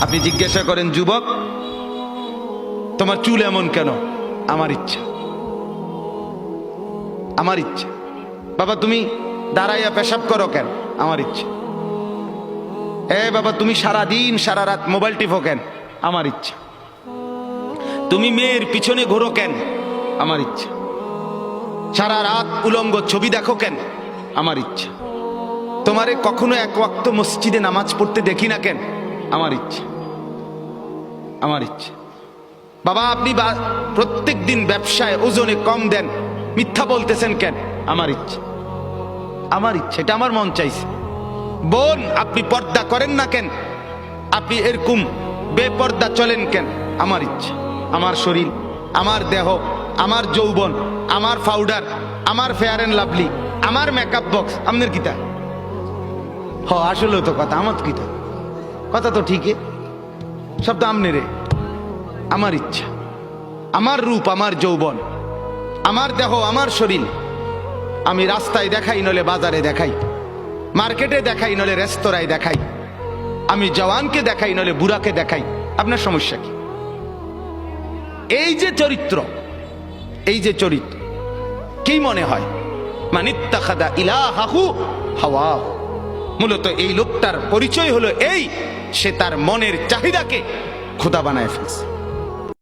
আপনি জিজ্ঞাসা করেন, যুবক, তোমার চুল এমন কেন? আমার ইচ্ছা। আমার ইচ্ছা। বাবা, তুমি দাঁড়াইয়া পেশাব করো কেন? আমার ইচ্ছা। এ বাবা, তুমি সারা দিন সারা রাত মোবাইল টিপো কেন? আমার ইচ্ছা। তুমি মেয়ের পিছনে ঘোরো কেন? আমার ইচ্ছা। সারা রাত উলঙ্গ ছবি দেখো কেন? আমার ইচ্ছা। তোমারে কখনো এক ওয়াক্ত মসজিদে নামাজ পড়তে দেখি না কেন? আমার ইচ্ছে। আমার ইচ্ছে। বাবা, আপনি প্রত্যেক দিন ব্যবসায় ওজনে কম দেন। মিথ্যা বলতেছেন কেন? আমার ইচ্ছে। আমার ইচ্ছে, এটা আমার মন চাইছে। বোন, আপনি পর্দা করেন না কেন? আপনি এরকম বেপর্দা চলেন কেন? আমার ইচ্ছে। আমার শরীর, আমার দেহ, আমার যৌবন, আমার পাউডার আমার ফেয়ার অ্যান্ড লাভলি আমার মেকআপ বক্স আপনার কিতা হ আসলে তো কথা আমার কিতা কথা তো ঠিকই। সব তো আমনে রে। আমার ইচ্ছা, আমার রূপ, আমার যৌবন, আমার দেহ, আমার শরীর। আমি রাস্তায় দেখাই নলে বাজারে দেখাই। মার্কেটে দেখাই নলে রেস্তোরাঁয় দেখাই। আমি জওয়ানকে দেখাই নলে বুড়াকে দেখাই। আপনার সমস্যা কি? এই যে চরিত্র, এই যে চরিত্র, কি মনে হয়? মানিত্তাখাদা ইলাহাহু হাওয়া মূলত এই লোকটার পরিচয় হলো এই সে তার মনের চাহিদাকে খোদা বানায় ফেলছে।